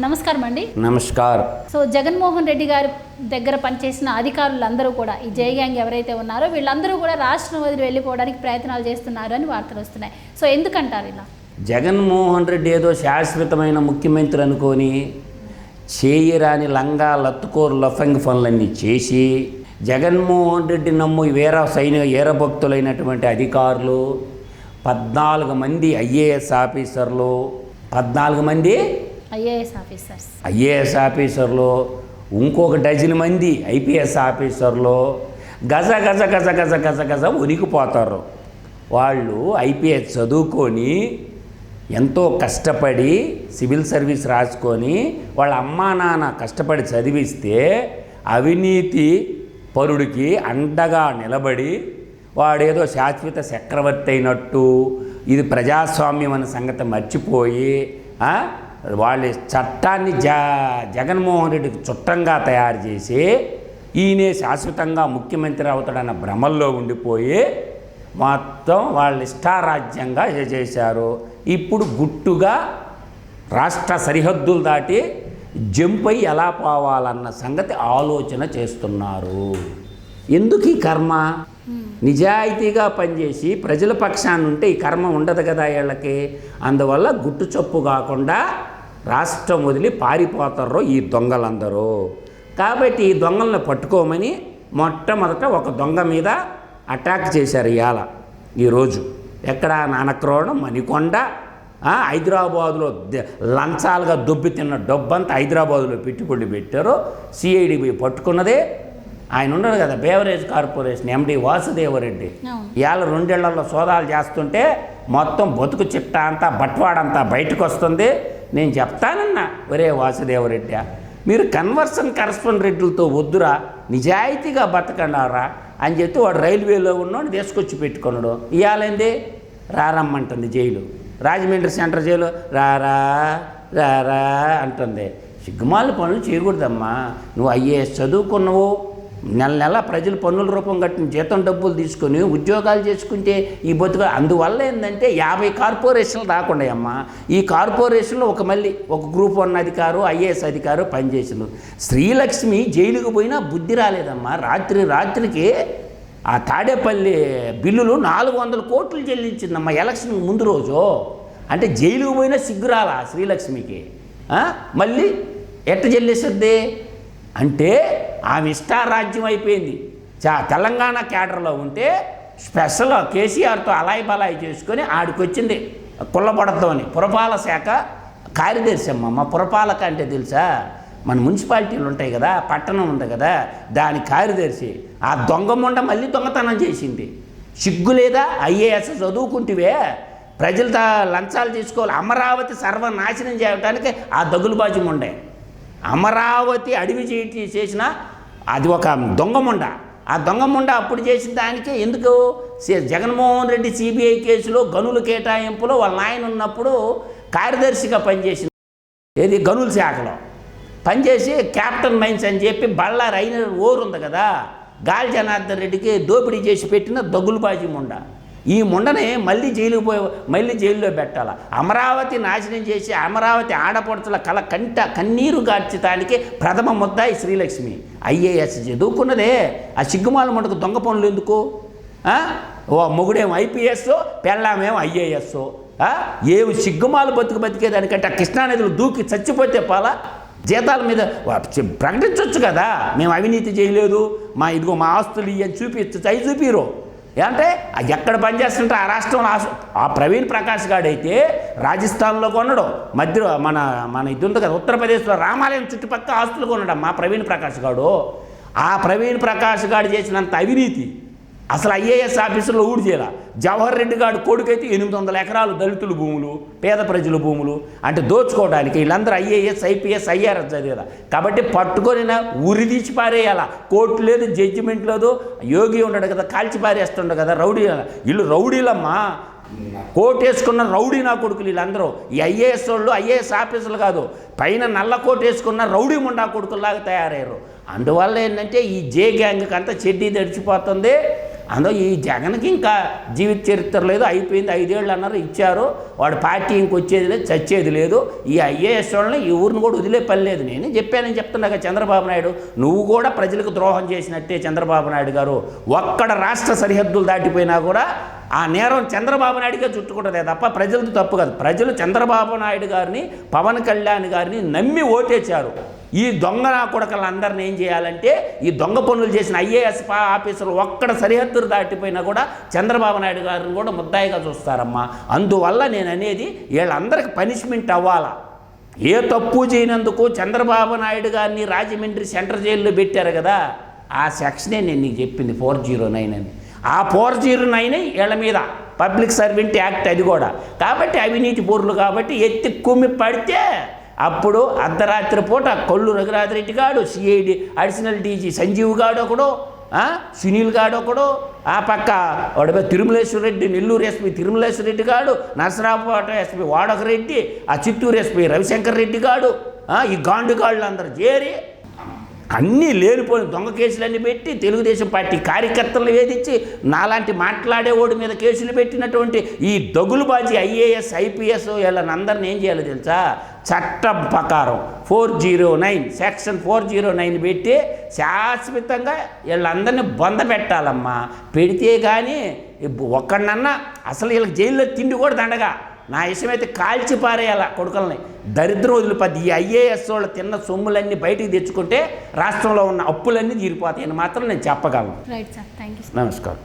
నమస్కారం అండి. నమస్కార్. సో జగన్మోహన్ రెడ్డి గారి దగ్గర పనిచేసిన అధికారులందరూ కూడా ఈ జై గ్యాంగ్ ఎవరైతే ఉన్నారో వీళ్ళందరూ కూడా రాష్ట్రం వదిలి వెళ్ళిపోవడానికి ప్రయత్నాలు చేస్తున్నారు అని వార్తలు వస్తున్నాయి. సో ఎందుకంటారు ఇలా? జగన్మోహన్ రెడ్డి ఏదో శాశ్వతమైన ముఖ్యమంత్రి అనుకొని చేయరాని లంగా లత్తుకోరు లఫంగ్ పనులన్నీ చేసి జగన్మోహన్ రెడ్డి నమ్ము వీర సైనిక వీరభక్తులైనటువంటి అధికారులు పద్నాలుగు మంది ఐఏఎస్ ఆఫీసర్లు పద్నాలుగు మంది ఐఏఎస్ ఆఫీసర్స్. ఐఏఎస్ ఆఫీసర్లు ఇంకొక డజన్ మంది ఐపీఎస్ ఆఫీసర్లు గజ గజ గజ గజ గజ గజ ఉనికిపోతారు వాళ్ళు ఐపీఎస్ చదువుకొని ఎంతో కష్టపడి సివిల్ సర్వీస్ రాసుకొని వాళ్ళ అమ్మా నాన్న కష్టపడి చదివిస్తే అవినీతి పరుడికి అండగా నిలబడి వాడేదో శాశ్వత చక్రవర్తి అయినట్టు ఇది ప్రజాస్వామ్యం అనే సంగతి మర్చిపోయి వాళ్ళ చట్టాన్ని జ జగన్మోహన్ రెడ్డికి చుట్టంగా తయారు చేసి ఈయనే శాశ్వతంగా ముఖ్యమంత్రి అవుతాడన్న భ్రమల్లో ఉండిపోయి మొత్తం వాళ్ళు ఇష్టారాజ్యంగా చేశారు? ఇప్పుడు గుట్టుగా రాష్ట్ర సరిహద్దులు దాటి జంపై ఎలా పోవాలన్న సంగతి ఆలోచన చేస్తున్నారు. ఎందుకు ఈ కర్మ? నిజాయితీగా పనిచేసి ప్రజల పక్షాన్ని ఉంటే ఈ కర్మ ఉండదు కదా వీళ్ళకి. అందువల్ల గుట్టు చొప్పు కాకుండా రాష్ట్రం వదిలి పారిపోతారు ఈ దొంగలందరూ. కాబట్టి ఈ దొంగలను పట్టుకోమని మొట్టమొదట ఒక దొంగ మీద అటాక్ చేశారు ఇవాళ ఈరోజు. ఎక్కడ నానక్రోడం మణికొండ హైదరాబాదులో లంచాలుగా దొబ్బి తిన్న డబ్బంతా హైదరాబాదులో పెట్టుబడి పెట్టారు. సిఐడి పోయి పట్టుకున్నదే. ఆయన ఉన్నాడు కదా బేవరేజ్ కార్పొరేషన్ ఎండి వాసుదేవరెడ్డి. ఇవాళ రెండేళ్ళలో సోదాలు చేస్తుంటే మొత్తం బతుకు చిట్ట అంతా బట్వాడంతా బయటకు వస్తుంది నేను చెప్తానన్నా ఒరే వాసుదేవరెడ్డి మీరు కన్వర్షన్ కరస్పాండెంట్లతో వద్దురా నిజాయితీగా బతకన్నారా అని చెప్పి వాడు రైల్వేలో ఉన్నాడు తీసుకొచ్చి పెట్టుకున్నాడు. ఇవ్వాలండి రారమ్మంటుంది జైలు. రాజమండ్రి సెంటర్ జైలు రారా రారా అంటుంది. సిగ్గుమాల పనులు చేయకూడదమ్మా. నువ్వు ఐఏఎస్ చదువుకున్నావు నెల నెల ప్రజలు పన్నుల రూపం కట్టిన జీతం డబ్బులు తీసుకొని ఉద్యోగాలు చేసుకుంటే ఈ బతుక అందువల్ల ఏంటంటే యాభై కార్పొరేషన్లు రాకుండా అమ్మా ఈ కార్పొరేషన్లో ఒక మళ్ళీ ఒక గ్రూప్ వన్ అధికారు ఐఏఎస్ అధికారు పనిచేసిండు శ్రీలక్ష్మి జైలుకు పోయినా బుద్ధి రాలేదమ్మా. రాత్రి రాత్రికి ఆ తాడేపల్లి బిల్లులు నాలుగు వందల కోట్లు చెల్లించిందమ్మా ఎలక్షన్ ముందు రోజు. అంటే జైలుకు పోయినా సిగ్గురాలా శ్రీలక్ష్మికి? మళ్ళీ ఎట్ట చెల్లిస్తుంది అంటే ఆమె ఇష్టారాజ్యం అయిపోయింది. చా తెలంగాణ క్యాడర్లో ఉంటే స్పెషల్ కేసీఆర్తో అలాయి బలాయి చేసుకొని ఆడికొచ్చింది కుల్లబడతామని పురపాలక శాఖ కార్యదర్శి అమ్మమ్మ పురపాలక అంటే తెలుసా? మన మున్సిపాలిటీలు ఉంటాయి కదా పట్టణం ఉంది కదా దాని కార్యదర్శి. ఆ దొంగ ముండ మళ్ళీ దొంగతనం చేసింది. సిగ్గు లేదా? ఐఏఎస్ చదువుకుంటివే. ప్రజలతో లంచాలు తీసుకోవాలి. అమరావతి సర్వనాశనం చేయడానికి ఆ దగులుబాజు ఉండే అమరావతి అడవి చేసిన అది ఒక దొంగముండ ఆ దొంగముండ అప్పుడు చేసిన దానికి ఎందుకు? సి- జగన్మోహన్ రెడ్డి సిబిఐ కేసులో గనుల కేటాయింపులో వాళ్ళ నాయన ఉన్నప్పుడు కార్యదర్శిగా పనిచేసింది ఏది? గనుల శాఖలో. పనిచేసి క్యాప్టెన్ మైన్స్ అని చెప్పి బళ్ళారి అయిన ఊరు ఉంది కదా. గాలి జనార్దన్ రెడ్డికి దోపిడీ చేసి పెట్టిన దగులుబాజీ ముండ. ఈ ముండని మళ్ళీ జైలుకు పోయి మళ్ళీ జైల్లో పెట్టాల అమరావతి నాశనం చేసి అమరావతి ఆడపడుతుల కల కంట కన్నీరు గార్చితానికి ప్రథమ ముద్దాయి శ్రీలక్ష్మి ఐఏఎస్ చదువుకున్నదే ఆ సిగ్గుమాల మండకు దొంగ పనులు ఎందుకు ఓ మొగుడేమో ఐపీఎస్ పెళ్ళామేమో ఐఏఎస్ ఏమి సిగ్గుమాలు బతుకు బతికేదానికంటే ఆ కృష్ణానదిలో దూకి చచ్చిపోతే పాలా జీతాల మీద ప్రకటించవచ్చు కదా మేము అవినీతి చేయలేదు మా ఇదిగో మా ఆస్తులు ఇవని చూపించచ్చు అవి చూపిరు అంటే ఎక్కడ పనిచేస్తుంటే ఆ రాష్ట్రంలో ఆ ప్రవీణ్ ప్రకాష్ గాడైతే రాజస్థాన్లో కొనడు మధ్య మన మన ఇది ఉంది కదా ఉత్తరప్రదేశ్లో రామాలయం చుట్టుపక్కల ఆస్తులు కొనడం మా ప్రవీణ్ ప్రకాష్ గాడు. ఆ ప్రవీణ్ ప్రకాష్ గాడు చేసినంత అవినీతి అసలు ఐఏఎస్ ఆఫీసులో ఊడి చేయాల? జవహర్ రెడ్డి గారి కొడుకైతే ఎనిమిది వందల ఎకరాలు దళితుల భూములు పేద ప్రజల భూములు అంటే దోచుకోవడానికి వీళ్ళందరూ ఐఏఎస్ ఐపీఎస్ ఐఆర్ఎస్ చదివేలా. కాబట్టి పట్టుకొని నా ఉరి తీసి పారేయాల? కోర్టు లేదు జడ్జిమెంట్ లేదు. యోగి ఉండడు కదా కాల్చి పారేస్తుండ కదా రౌడీ వీళ్ళు రౌడీలమ్మా. కోట్ వేసుకున్న రౌడీ నా కొడుకులు వీళ్ళందరూ. ఈ ఐఏఎస్ వాళ్ళు ఐఏఎస్ ఆఫీసులు కాదు. పైన నల్ల కోట్ వేసుకున్న రౌడీ ముండా కొడుకుల్లాగా తయారయ్యారు. అందువల్ల ఏంటంటే ఈ జే గ్యాంగ్కి అంతా చెడ్డీ తడిచిపోతుంది. అందులో ఈ జగన్కి ఇంకా జీవిత చరిత్ర లేదు అయిపోయింది ఐదేళ్ళు అన్నారు ఇచ్చారు. వాడు పార్టీ ఇంకొచ్చేది లేదు చచ్చేది లేదు. ఈ ఐఏఎస్ వాళ్ళని ఈ ఊరిని కూడా వదిలే పని లేదు. నేను చెప్పానని చెప్తున్నాక చంద్రబాబు నాయుడు. నువ్వు కూడా ప్రజలకు ద్రోహం చేసినట్టే చంద్రబాబు నాయుడు గారు. ఒక్కడ రాష్ట్ర సరిహద్దులు దాటిపోయినా కూడా ఆ నేరం చంద్రబాబు నాయుడికే చుట్టుకుంటుందే తప్ప ప్రజలది తప్పు కాదు. ప్రజలు చంద్రబాబు నాయుడు గారిని పవన్ కళ్యాణ్ గారిని నమ్మి ఓటేశారు. ఈ దొంగ నా కొడకలందరిని ఏం చేయాలంటే ఈ దొంగ పనులు చేసిన ఐఏఎస్ ఆఫీసర్లు ఒక్కడ సరిహద్దులు దాటిపోయినా కూడా చంద్రబాబు నాయుడు గారిని కూడా ముద్దాయిగా చూస్తారమ్మా. అందువల్ల నేను అనేది వీళ్ళందరికీ పనిష్మెంట్ అవ్వాలా. ఏ తప్పు చేయనందుకు చంద్రబాబు నాయుడు గారిని రాజమండ్రి సెంట్రల్ జైల్లో పెట్టారు కదా. ఆ సెక్షనే నేను నీకు చెప్పింది ఫోర్ జీరో నైన్ అని. ఆ ఫోర్ జీరో నైన్ వీళ్ళ మీద పబ్లిక్ సర్వెంట్ యాక్ట్ అది కూడా. కాబట్టి అవినీతి పూర్లు కాబట్టి ఎత్తి కుమ్మి పడితే అప్పుడు అర్ధరాత్రి పూట కొల్లు రఘురాజ్ రెడ్డి గాడు సిఐడి అడిషనల్ డీజీ సంజీవ్ గాడు ఒకడు సునీల్ గాడు ఒకడు ఆ పక్క వాడు తిరుమలేశ్వర రెడ్డి నెల్లూరు ఎస్పీ తిరుమలేశ్వర రెడ్డి గాడు నరసరావుపేట ఎస్పీ వాడక రెడ్డి ఆ చిత్తూరు ఎస్పీ రవిశంకర్ రెడ్డి గాడు ఈ గాండు గాళ్ళు అందరు చేరి అన్నీ లేనిపోయిన దొంగ కేసులన్నీ పెట్టి తెలుగుదేశం పార్టీ కార్యకర్తలను వేధించి నాలాంటి మాట్లాడేవాడి మీద కేసులు పెట్టినటువంటి ఈ దగులుబాజీ ఐఏఎస్ ఐపీఎస్ వీళ్ళని అందరిని ఏం చేయాలో తెలుసా? చట్టం ప్రకారం four zero nine section four zero nine పెట్టి శాశ్వతంగా వీళ్ళందరినీ బొంద పెట్టాలమ్మా. పెడితే కానీ ఒక్కడన్నా అసలు వీళ్ళకి జైల్లో తిండి కూడా దండగా. నా ఇష్టమైతే కాల్చి పారేయాల కొడుకుల్ని. దరిద్రం వదిలిపోద్ది. ఈ ఐఏఎస్ వాళ్ళు తిన్న సొమ్ములన్నీ బయటికి తెచ్చుకుంటే రాష్ట్రంలో ఉన్న అప్పులన్నీ తీరిపోతాయని మాత్రం నేను చెప్పగలను. రైట్ సార్ థ్యాంక్ యూ నమస్కారం.